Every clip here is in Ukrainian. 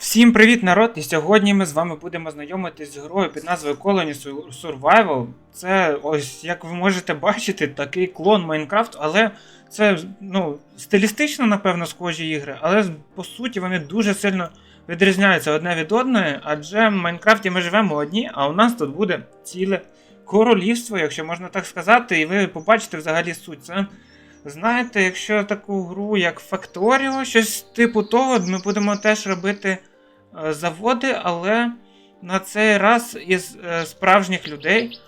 Всім привіт, народ! І сьогодні ми з вами будемо знайомитись з грою під назвою Colony Sur- Survival. Це ось, як ви можете бачити, такий клон Майнкрафту, але це ну, стилістично, напевно, схожі ігри, але по суті вони дуже сильно відрізняються одне від одної, адже в Майнкрафті ми живемо одні, а у нас тут буде ціле королівство, якщо можна так сказати, і ви побачите взагалі суть. Це Знаєте, якщо таку гру, як Factorio, щось типу того, ми будемо теж робити заводи, але на цей раз із е, справжніх людей.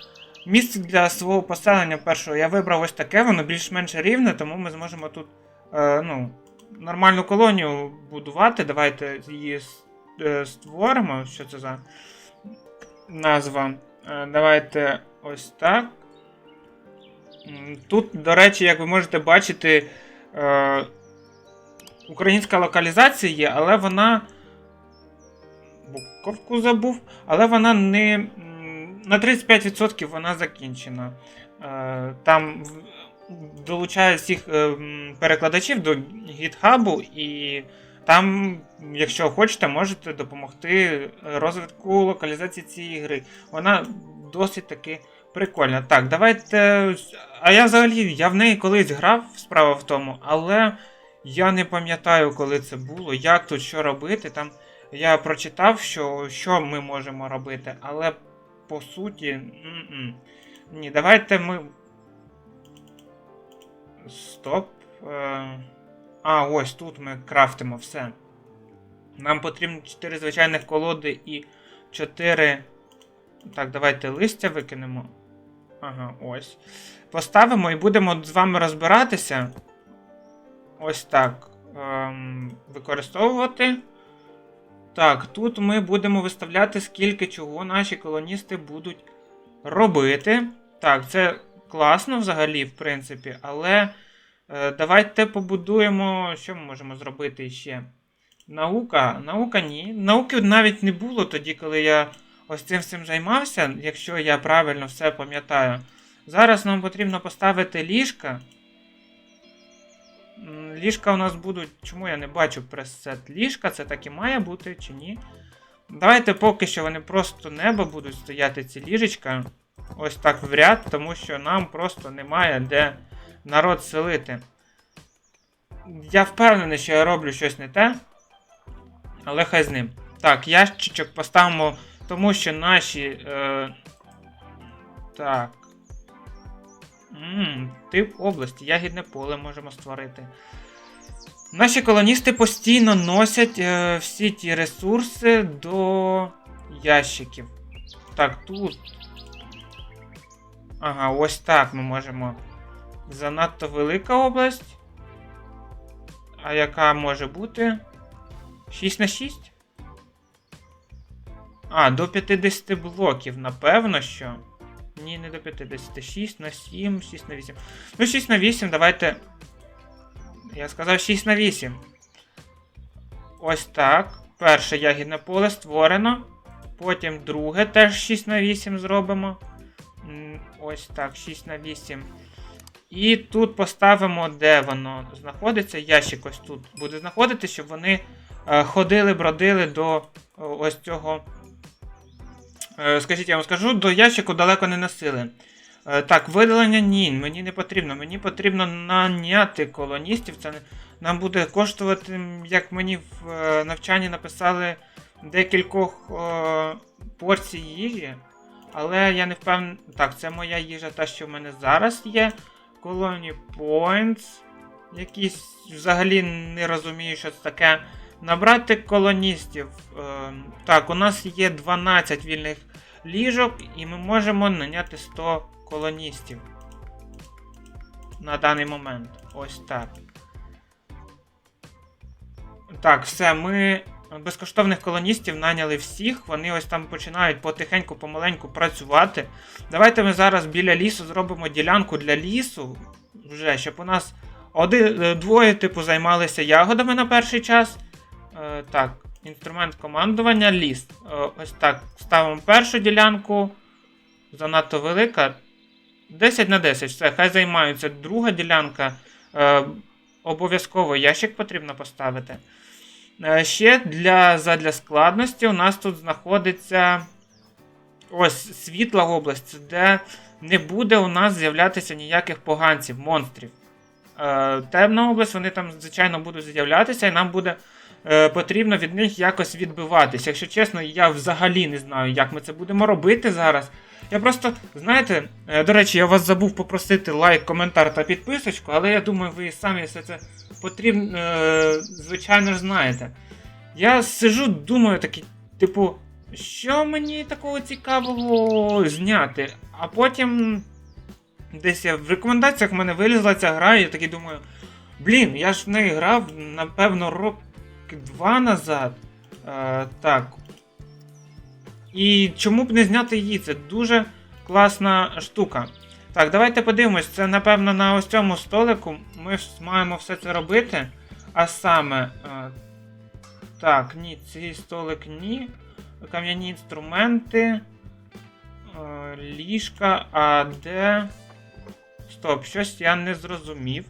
Місце для свого поселення першого я вибрав ось таке, воно більш-менш рівне, тому ми зможемо тут е, ну, нормальну колонію будувати. Давайте її е, створимо. Що це за назва? Е, давайте ось так. Тут, до речі, як ви можете бачити, е, українська локалізація є, але вона. Буковку забув, але вона не. На 35% вона закінчена. Е, Там долучають всіх е, перекладачів до гітхабу, і там, якщо хочете, можете допомогти розвитку локалізації цієї гри. Вона досить таки прикольна. Так, давайте. А я взагалі я в неї колись грав, справа в тому, але я не пам'ятаю, коли це було, як тут що робити. Там я прочитав, що, що ми можемо робити, але по суті. м-м. Ні, давайте ми. Стоп. Е... А, ось тут ми крафтимо все. Нам потрібно 4 звичайних колоди і 4. Так, давайте листя викинемо. Ага, ось. Поставимо і будемо з вами розбиратися. Ось так. Ем, використовувати. Так, тут ми будемо виставляти, скільки чого наші колоністи будуть робити. Так, це класно взагалі, в принципі, але е, давайте побудуємо. Що ми можемо зробити ще? Наука. Наука ні. Науки навіть не було тоді, коли я ось цим всім займався, якщо я правильно все пам'ятаю. Зараз нам потрібно поставити ліжка. М, Ліжка у нас будуть. Чому я не бачу пресет ліжка? Це так і має бути чи ні? Давайте поки що вони просто небо будуть стояти ці ліжечка. Ось так в ряд, тому що нам просто немає де народ селити. Я впевнений, що я роблю щось не те. Але хай з ним. Так, ящичок поставимо, тому що наші. Е... Так. Ммм, тип області, ягідне поле можемо створити. Наші колоністи постійно носять е, всі ті ресурси до ящиків. Так, тут. Ага, ось так ми можемо. Занадто велика область. А яка може бути? 6 на 6? А, до 50 блоків, напевно, що. Ні, не до 50. 6 на 7, 6 на 8. Ну, 6 на 8, давайте. Я сказав 6 на 8. Ось так. Перше ягідне поле створено. Потім друге теж 6 на 8 зробимо. Ось так, 6 на 8. І тут поставимо, де воно знаходиться. Ящик ось тут буде знаходитися, щоб вони е, ходили, бродили до о, ось цього. Е, скажіть, я вам скажу, до ящику далеко не носили. Е, так, видалення ні, мені не потрібно. Мені потрібно наняти колоністів. Це нам буде коштувати, як мені в е, навчанні написали, декількох е, порцій їжі. Але я не впевнений. Так, це моя їжа, та, що в мене зараз є. Colony Points. Якісь взагалі не розумію, що це таке. Набрати колоністів. Е, так, у нас є 12 вільних ліжок, і ми можемо наняти 100 колоністів. На даний момент. Ось так. Так, все, ми безкоштовних колоністів наняли всіх. Вони ось там починають потихеньку, помаленьку працювати. Давайте ми зараз біля лісу зробимо ділянку для лісу. Вже, щоб у нас один, е, двоє, типу, займалися ягодами на перший час. Е, так, інструмент командування, ліс. Е, ось так. Ставимо першу ділянку. Занадто велика. 10 на 10, все, хай займаються. Друга ділянка. Е, обов'язково ящик потрібно поставити. Е, ще для, задля складності у нас тут знаходиться ось світла область, де не буде у нас з'являтися ніяких поганців, монстрів. Е, темна область, вони там, звичайно, будуть з'являтися, і нам буде е, потрібно від них якось відбиватися. Якщо чесно, я взагалі не знаю, як ми це будемо робити зараз. Я просто, знаєте, е, до речі, я вас забув попросити лайк, коментар та підписочку, але я думаю, ви самі все це потрібно, е, звичайно ж, знаєте. Я сижу, думаю такий, типу, що мені такого цікавого зняти? А потім десь я в рекомендаціях в мене вилізла ця гра, і я такий думаю, блін, я ж в неї грав, напевно, роки два назад. Е, так. І чому б не зняти її? Це дуже класна штука. Так, давайте подивимось. Це, напевно, на ось цьому столику ми ж маємо все це робити. А саме. Е, так, ні, цей столик ні. Кам'яні інструменти. Е, ліжка, а де. Стоп, щось я не зрозумів.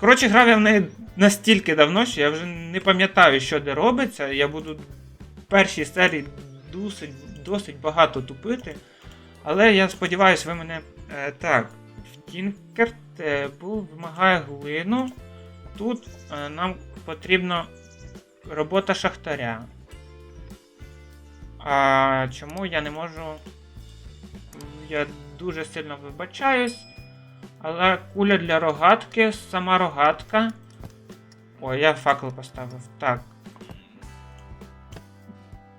Коротше, грав я в неї настільки давно, що я вже не пам'ятаю, що де робиться. Я буду в першій серії досить, досить багато тупити. Але я сподіваюся, ви мене. Е, так. В Tinker Table вимагає глину. Тут е, нам потрібна робота шахтаря. А чому я не можу. Я дуже сильно вибачаюсь. Але куля для рогатки, сама рогатка. Ой, я факел поставив. Так.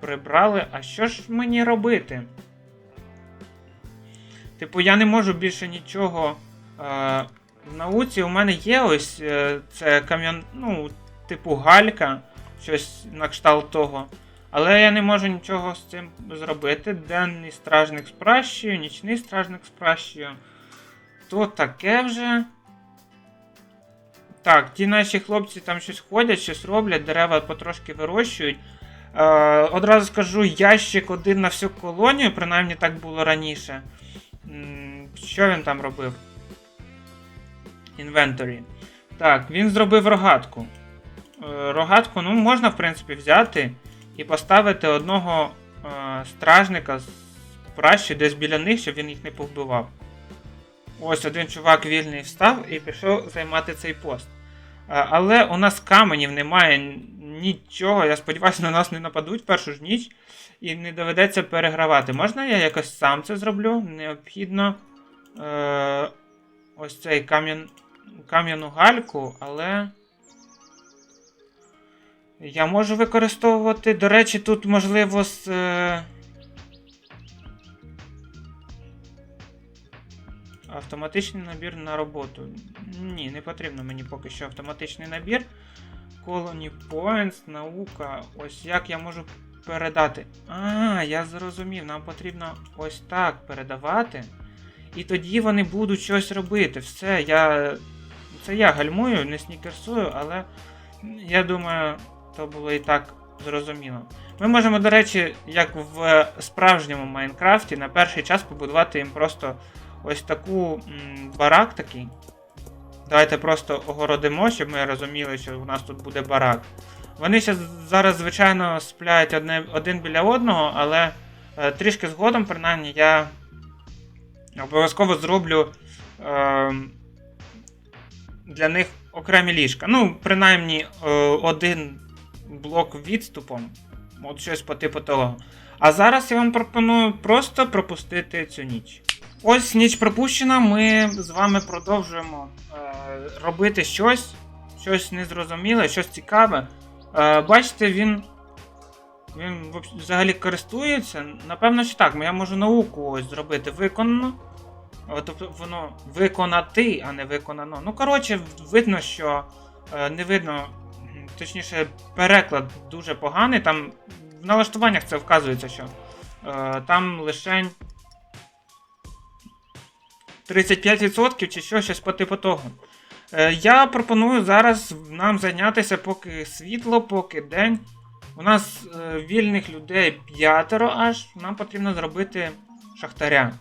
Прибрали. А що ж мені робити? Типу, я не можу більше нічого. Е, в науці у мене є ось е, це кам'ян. Ну, типу галька, щось на кшталт того. Але я не можу нічого з цим зробити. Денний стражник з пращею, нічний стражник з пращею. То таке вже. Так, ті наші хлопці там щось ходять, щось роблять, дерева потрошки вирощують. Е, одразу скажу, ящик один на всю колонію, принаймні так було раніше. Що він там робив? Інвенторі. Так, він зробив рогатку. Е, Рогатку, ну, можна, в принципі, взяти і поставити одного е, стражника з пращі десь біля них, щоб він їх не повбивав. Ось один чувак вільний встав і пішов займати цей пост. А, Але у нас каменів немає нічого. Я сподіваюся, на нас не нападуть першу ж ніч і не доведеться перегравати. Можна я якось сам це зроблю? Необхідно е, ось цей кам'ян, кам'яну гальку, але. Я можу використовувати. До речі, тут можливо з. Е, Автоматичний набір на роботу. Ні, не потрібно мені поки що автоматичний набір. Colony Points, наука. Ось як я можу передати. А, я зрозумів, нам потрібно ось так передавати. І тоді вони будуть щось робити. Все, я. Це я гальмую, не снікерсую, але я думаю, то було і так зрозуміло. Ми можемо, до речі, як в справжньому Майнкрафті, на перший час побудувати їм просто ось таку м, барак такий. Давайте просто огородимо, щоб ми розуміли, що у нас тут буде барак. Вони ще зараз, звичайно, сплять одне, один біля одного, але е, трішки згодом, принаймні, я обов'язково зроблю е, для них окремі ліжка. Ну, принаймні, е, один блок відступом. От щось по типу того. А зараз я вам пропоную просто пропустити цю ніч. Ось ніч пропущена, ми з вами продовжуємо е, робити щось, щось незрозуміле, щось цікаве. Е, бачите, він. Він взагалі користується. Напевно, що так. Я можу науку ось зробити виконано. Тобто воно виконати, а не виконано. Ну, коротше, видно, що е, не видно, точніше, переклад дуже поганий. Там в налаштуваннях це вказується, що е, там лишень 35% чи що, щось по типу того. Е, я пропоную зараз нам зайнятися поки світло, поки день. У нас е, вільних людей п'ятеро аж. Нам потрібно зробити шахтаря,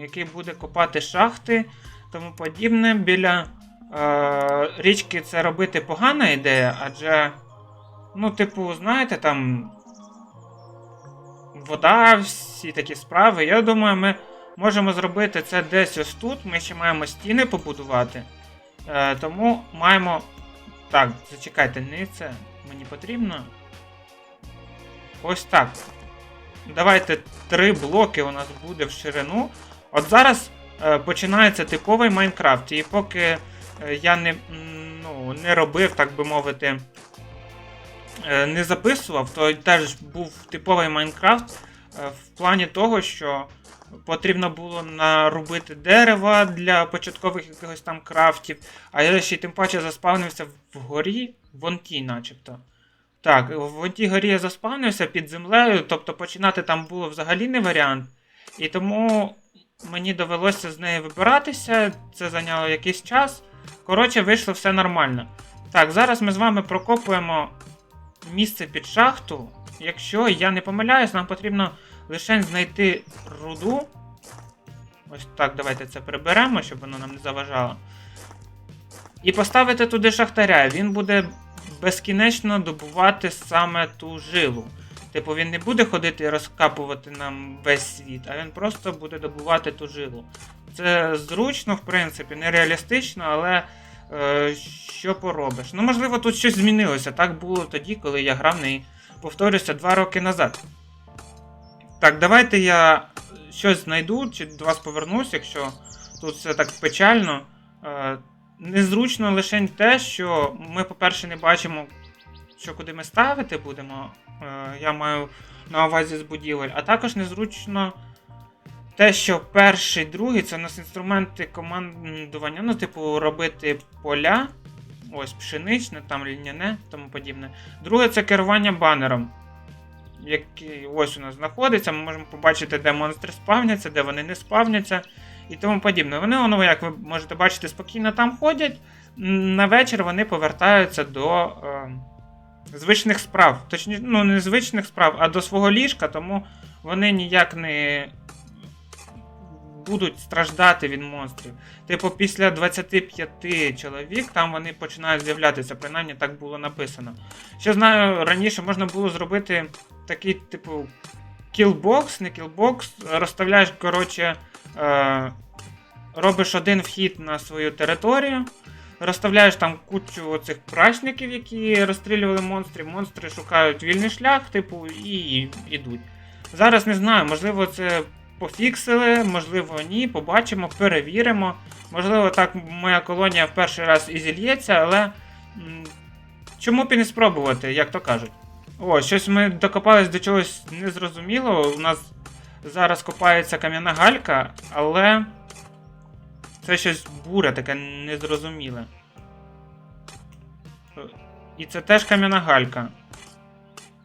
який буде копати шахти, тому подібне. Біля е, річки це робити погана ідея, адже Ну, типу, знаєте, там. Вода, всі такі справи. Я думаю, ми можемо зробити це десь ось тут. Ми ще маємо стіни побудувати. Е, тому маємо. Так, зачекайте, не це мені потрібно. Ось так. Давайте три блоки у нас буде в ширину. От зараз е, починається типовий Майнкрафт. І поки е, я не, ну, не робив, так би мовити, е, не записував, то теж був типовий Майнкрафт е, в плані того, що потрібно було нарубити дерева для початкових якихось там крафтів, а я ще й тим паче заспавнився вгорі, вон тій начебто. Так, в тій горі я заспавнився під землею, тобто починати там було взагалі не варіант. І тому мені довелося з неї вибиратися, це зайняло якийсь час. Коротше, вийшло все нормально. Так, зараз ми з вами прокопуємо місце під шахту. Якщо я не помиляюсь, нам потрібно лише знайти руду. Ось так, давайте це приберемо, щоб воно нам не заважало. І поставити туди шахтаря. Він буде безкінечно добувати саме ту жилу. Типу, він не буде ходити і розкапувати нам весь світ, а він просто буде добувати ту жилу. Це зручно, в принципі, нереалістично, але е, що поробиш? Ну, можливо, тут щось змінилося. Так було тоді, коли я грав неї, повторюся, два роки назад. Так, давайте я щось знайду, чи до вас повернусь, якщо тут все так печально. Е, незручно лише те, що ми, по-перше, не бачимо, що куди ми ставити будемо. Е, я маю на увазі з будівель. А також незручно те, що перший, другий це у нас інструменти командування, ну, типу, робити поля. Ось пшеничне, там ліняне, тому подібне. Друге це керування банером. Який ось у нас знаходиться. Ми можемо побачити, де монстри спавняться, де вони не спавняться і тому подібне. Вони, воно, як ви можете бачити, спокійно там ходять. На вечір вони повертаються до е, звичних справ. Точніше, ну, не звичних справ, а до свого ліжка, тому вони ніяк не будуть страждати від монстрів. Типу, після 25 чоловік там вони починають з'являтися, принаймні так було написано. Ще знаю, раніше можна було зробити такий, типу, кілбокс, не кілбокс, розставляєш, коротше, е, робиш один вхід на свою територію. Розставляєш там кучу оцих прачників, які розстрілювали монстрів. Монстри шукають вільний шлях, типу, і йдуть. Зараз не знаю, можливо, це пофіксили, можливо, ні. Побачимо, перевіримо. Можливо, так моя колонія в перший раз і зільється, але чому б і не спробувати, як то кажуть. О, щось ми докопались до чогось незрозумілого. У нас зараз копається кам'яна галька, але це щось буре, таке незрозуміле. І це теж кам'яна галька.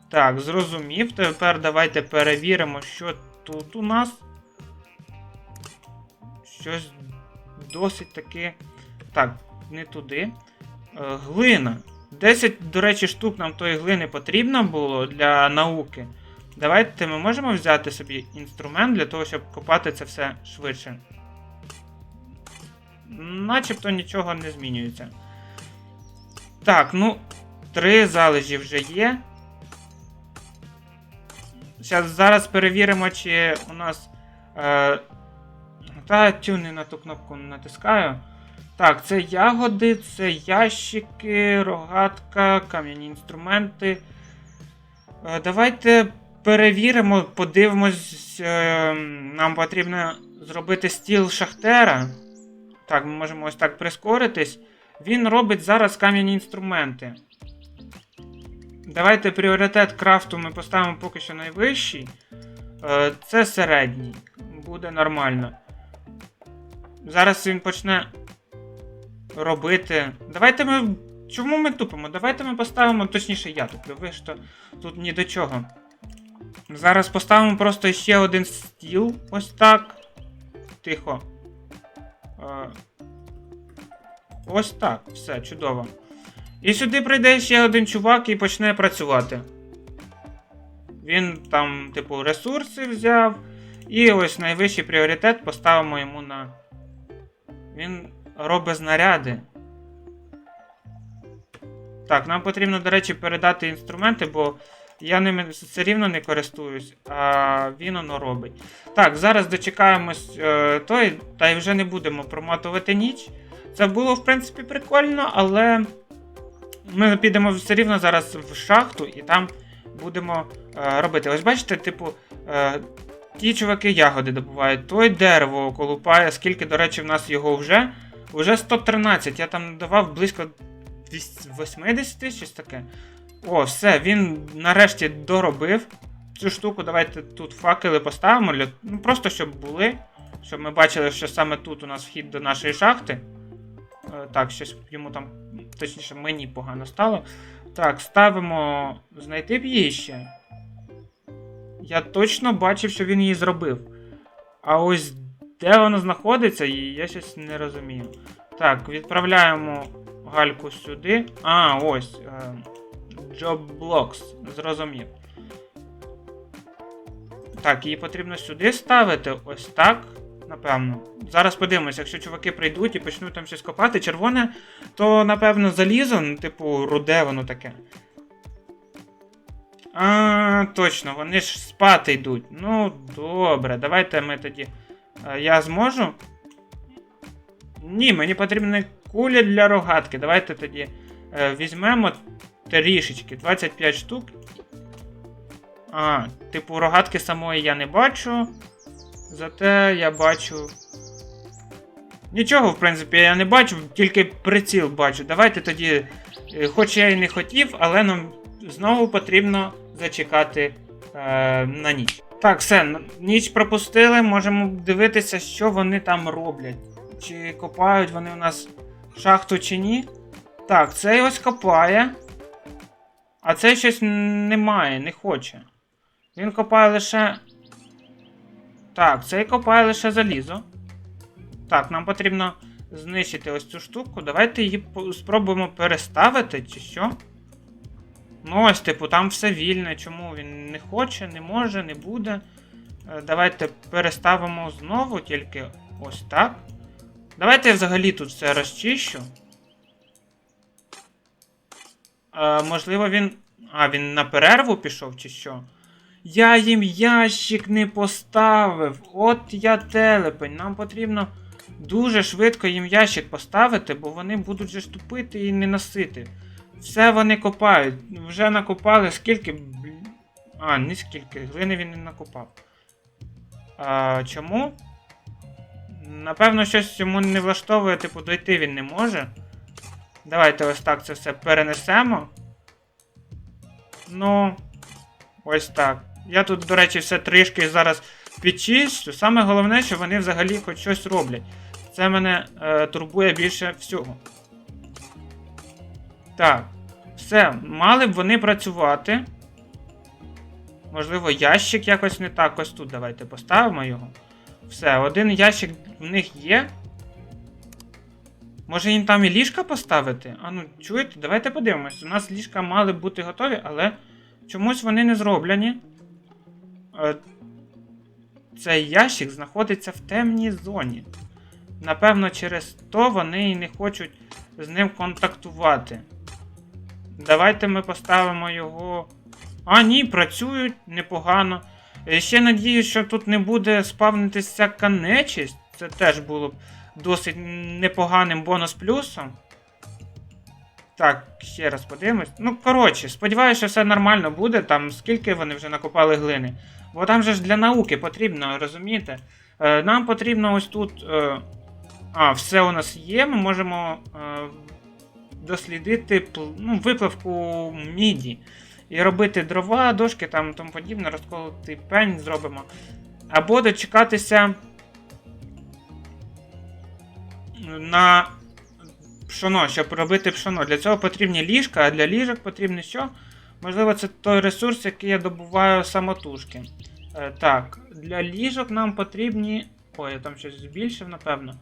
Так, зрозумів. Тепер давайте перевіримо, що тут у нас. Щось досить таки. Так, не туди. Е, Глина. 10, до речі, штук нам тої глини потрібно було для науки. Давайте ми можемо взяти собі інструмент для того, щоб копати це все швидше. Начебто нічого не змінюється. Так, ну, три залежі вже є. Зараз, перевіримо, чи у нас. Е, та тю не на ту кнопку натискаю. Так, це ягоди, це ящики, рогатка, кам'яні інструменти. Е, давайте перевіримо, подивимось. Е, нам потрібно зробити стіл шахтера. Так, ми можемо ось так прискоритись. Він робить зараз кам'яні інструменти. Давайте пріоритет крафту ми поставимо поки що найвищий. Е, Це середній. Буде нормально. Зараз він почне робити. Давайте ми. Чому ми тупимо? Давайте ми поставимо, точніше, я туплю, ви то тут ні до чого. Зараз поставимо просто ще один стіл. Ось так. Тихо. Е, Ось так. Все, чудово. І сюди прийде ще один чувак і почне працювати. Він там, типу, ресурси взяв. І ось найвищий пріоритет поставимо йому на. Він робить знаряди. Так, нам потрібно, до речі, передати інструменти, бо я ними все рівно не користуюсь, а він воно робить. Так, зараз дочекаємось е, той, та й вже не будемо проматувати ніч. Це було, в принципі, прикольно, але ми підемо все рівно зараз в шахту і там будемо е, робити. Ось бачите, типу, е, ті чуваки ягоди добувають, той дерево колупає, скільки, до речі, в нас його вже. Уже 113, я там давав близько 80 щось таке. О, все, він нарешті доробив цю штуку. Давайте тут факели поставимо. для- Ну, просто щоб були. Щоб ми бачили, що саме тут у нас вхід до нашої шахти. Е, Так, щось йому там, точніше, мені погано стало. Так, ставимо знайти б її ще. Я точно бачив, що він її зробив. А ось де воно знаходиться, я щось не розумію. Так, відправляємо гальку сюди. А, ось. Е, Job Blocks. Зрозумів. Так, її потрібно сюди ставити. Ось так. Напевно. Зараз подивимося, якщо чуваки прийдуть і почнуть там щось копати, червоне, то напевно залізо, ну, типу, руде воно таке. А, точно, вони ж спати йдуть. Ну, добре, давайте ми тоді. Я зможу? Ні, мені потрібні кулі для рогатки. Давайте тоді е, візьмемо трішечки, 25 штук. А, типу, рогатки самої я не бачу. Зате я бачу. Нічого, в принципі, я не бачу, тільки приціл бачу. Давайте тоді, е, хоч я і не хотів, але нам знову потрібно зачекати е, на ніч. Так, все, ніч пропустили, можемо дивитися, що вони там роблять. Чи копають вони у нас шахту чи ні. Так, цей ось копає. А цей щось немає, не хоче. Він копає лише. Так, цей копає лише залізо. Так, нам потрібно знищити ось цю штуку. Давайте її спробуємо переставити, чи що. Ну, ось, типу, там все вільне. Чому він не хоче, не може, не буде. Е, Давайте переставимо знову, тільки ось так. Давайте я взагалі тут все розчищу. Е, можливо, він. А, він на перерву пішов, чи що? Я їм ящик не поставив. От я телепень. Нам потрібно дуже швидко їм ящик поставити, бо вони будуть же тупити і не носити. Все вони копають. Вже накопали скільки. А, не скільки. Глини він не накопав. А, чому? Напевно, щось йому не влаштовує, типу, дойти він не може. Давайте ось так це все перенесемо. Ну, ось так. Я тут, до речі, все трішки зараз підчищу. Саме головне, що вони взагалі хоч щось роблять. Це мене е, турбує більше всього. Так. Все, мали б вони працювати. Можливо, ящик якось не так. Ось тут давайте поставимо його. Все, один ящик в них є. Може їм там і ліжка поставити? А ну, чуєте, давайте подивимось. У нас ліжка мали б бути готові, але чомусь вони не зроблені. Е, Цей ящик знаходиться в темній зоні. Напевно, через то вони і не хочуть з ним контактувати. Давайте ми поставимо його. А, ні, працюють непогано. Е, Ще надіюсь, що тут не буде спавнитися всяка нечисть. Це теж було б досить непоганим бонус-плюсом. Так, ще раз подивимось. Ну, коротше, сподіваюся, що все нормально буде. Там скільки вони вже накопали глини. Бо там же ж для науки потрібно, розумієте? Е, нам потрібно ось тут. Е, а, все у нас є. Ми можемо дослідити ну, випливку міді. І робити дрова, дошки там тому подібне, розколотий пень зробимо. Або дочекатися на пшоно, щоб робити пшоно. Для цього потрібні ліжка, а для ліжок потрібно що? Можливо, це той ресурс, який я добуваю самотужки. Е, так, для ліжок нам потрібні. Ой, я там щось збільшив, напевно.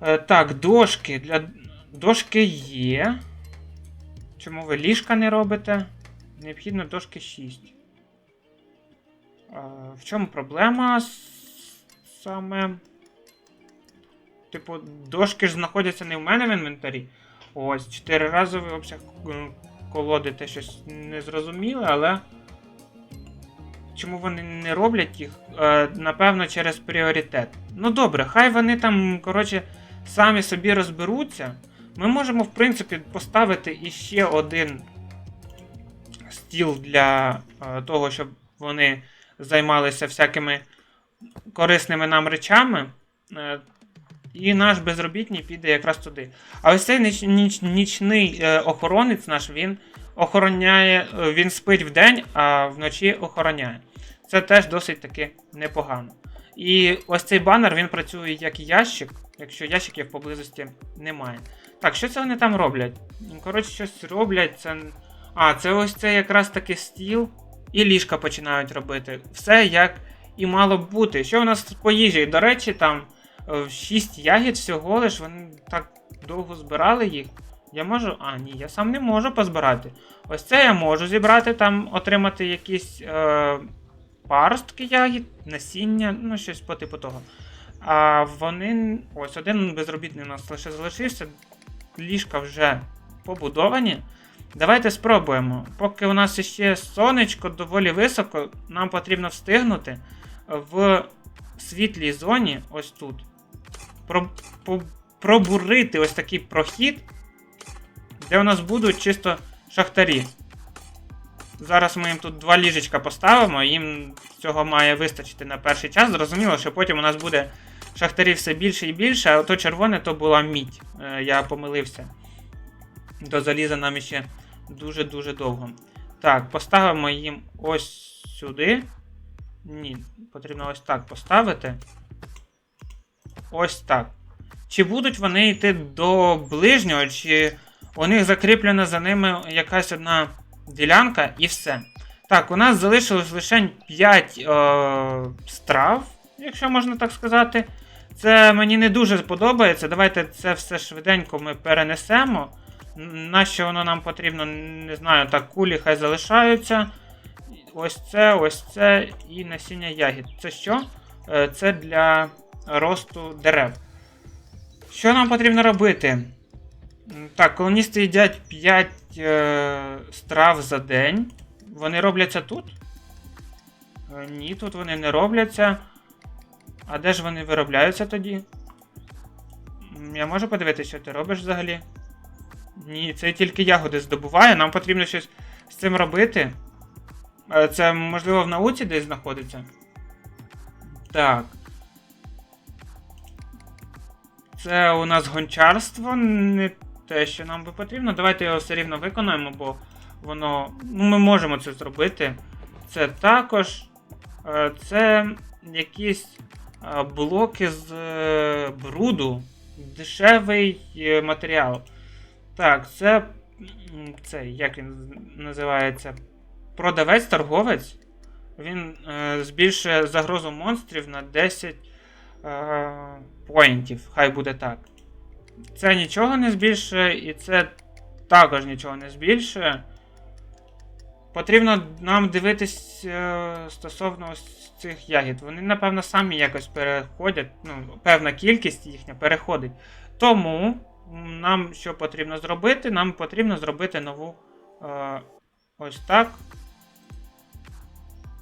Е, так, дошки. Для дошки є. Чому ви ліжка не робите? Необхідно дошки 6. Е, в чому проблема саме? Типу, дошки ж знаходяться не в мене в інвентарі, Ось, чотириразовий обсяг колоди, те щось незрозуміле, але. Чому вони не роблять їх? Е, напевно, через пріоритет. Ну добре, хай вони там, коротше, самі собі розберуться. Ми можемо, в принципі, поставити іще один стіл для е, того, щоб вони займалися всякими корисними нам речами. Е, і наш безробітний піде якраз туди. А ось цей ніч, ніч, нічний е, охоронець наш, він охороняє, він спить вдень, а вночі охороняє. Це теж досить таки непогано. І ось цей банер він працює як ящик, якщо ящиків поблизості немає. Так, що це вони там роблять? Ну, Коротше, щось роблять. Це... А, це ось це якраз таки стіл. І ліжка починають робити. Все як і мало б бути. Що у нас по їжі? До речі, там 6 ягід всього лиш, вони так довго збирали їх. Я можу. А, ні, я сам не можу позбирати. Ось це я можу зібрати, там отримати якісь е, паростки ягід, насіння, ну щось по типу того. А вони. Ось один безробітний у нас лише залишився. Ліжка вже побудовані. Давайте спробуємо. Поки у нас ще сонечко доволі високо, нам потрібно встигнути в світлій зоні, ось тут, пробурити ось такий прохід, де у нас будуть чисто шахтарі. Зараз ми їм тут два ліжечка поставимо, їм цього має вистачити на перший час. Зрозуміло, що потім у нас буде шахтарів все більше і більше, а то червоне то була мідь. Е, Я помилився. До заліза нам ще дуже-дуже довго. Так, поставимо їм ось сюди. Ні, потрібно ось так поставити. Ось так. Чи будуть вони йти до ближнього, чи у них закріплена за ними якась одна ділянка і все. Так, у нас залишилось лише 5 е, страв, якщо можна так сказати. Це мені не дуже подобається. Давайте це все швиденько ми перенесемо. Нащо воно нам потрібно, не знаю, так, кулі хай залишаються. Ось це, ось це і насіння ягід. Це що? Е, Це для росту дерев. Що нам потрібно робити? Так, колоністи їдять 5 е, страв за день. Вони робляться тут? Е, ні, тут вони не робляться. А де ж вони виробляються тоді? Я можу подивитися, що ти робиш взагалі? Ні, це тільки ягоди здобуває. Нам потрібно щось з цим робити. Е, Це, можливо, в науці десь знаходиться. Так. Це у нас гончарство, не те, що нам би потрібно. Давайте його все рівно виконаємо, бо воно. Ну, ми можемо це зробити. Це також. е, Це якісь блоки з е, бруду. Дешевий е, матеріал. Так, це. Це, як він називається? Продавець-торговець. Він е, збільшує загрозу монстрів на 10 е. Хай буде так. Це нічого не збільшує, і це також нічого не збільшує. Потрібно нам дивитись е, стосовно ось цих ягід. Вони, напевно, самі якось переходять. Ну, певна кількість їхня переходить. Тому нам що потрібно зробити? Нам потрібно зробити нову е, ось так.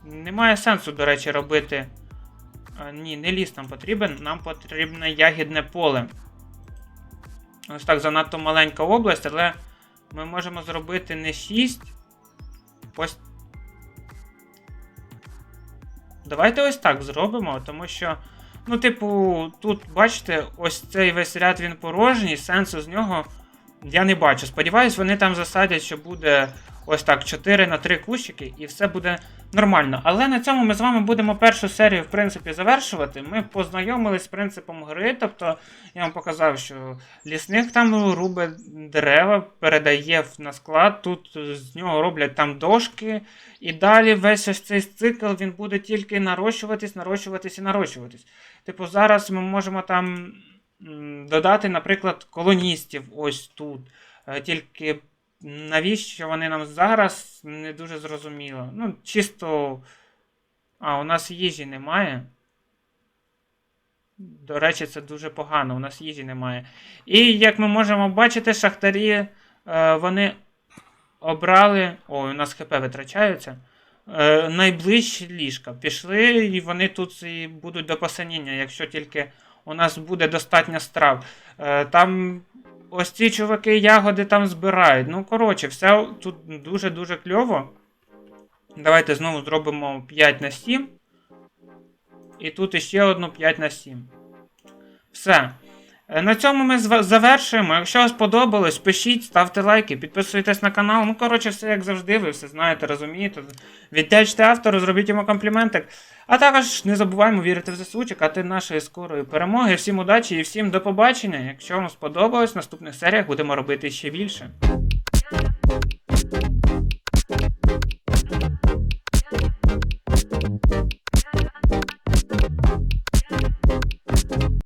Немає сенсу, до речі, робити. А, ні, не ліс нам потрібен, нам потрібне ягідне поле. Ось так, занадто маленька область, але ми можемо зробити не 6. Ось. Давайте ось так зробимо, тому що. Ну, типу, тут, бачите, ось цей весь ряд він порожній, сенсу з нього я не бачу. Сподіваюсь, вони там засадять, що буде ось так 4 на 3 кущики, і все буде нормально. Але на цьому ми з вами будемо першу серію, в принципі, завершувати. Ми познайомились з принципом гри, тобто я вам показав, що лісник там рубе дерева, передає на склад, тут з нього роблять там дошки, і далі весь ось цей цикл він буде тільки нарощуватись, нарощуватись і нарощуватись. Типу, зараз ми можемо там додати, наприклад, колоністів ось тут. Е, Тільки навіщо вони нам зараз не дуже зрозуміло. Ну, чисто. А, у нас їжі немає. До речі, це дуже погано, у нас їжі немає. І як ми можемо бачити, шахтарі е, вони обрали. Ой, у нас ХП витрачаються. Е, найближчі ліжка. Пішли, і вони тут і будуть до посиніння, якщо тільки у нас буде достатньо страв. Е, там ось ці чуваки ягоди там збирають. Ну, коротше, все тут дуже-дуже кльово. Давайте знову зробимо 5 на 7. І тут іще одну 5 на 7. Все. Е, На цьому ми завершуємо. Якщо вам сподобалось, пишіть, ставте лайки, підписуйтесь на канал. Ну, коротше, все як завжди, ви все знаєте, розумієте. Віддячте автору, зробіть йому компліментик. А також не забуваємо вірити в ЗСУ, чекати нашої скорої перемоги. Всім удачі і всім до побачення. Якщо вам сподобалось, в наступних серіях будемо робити ще більше.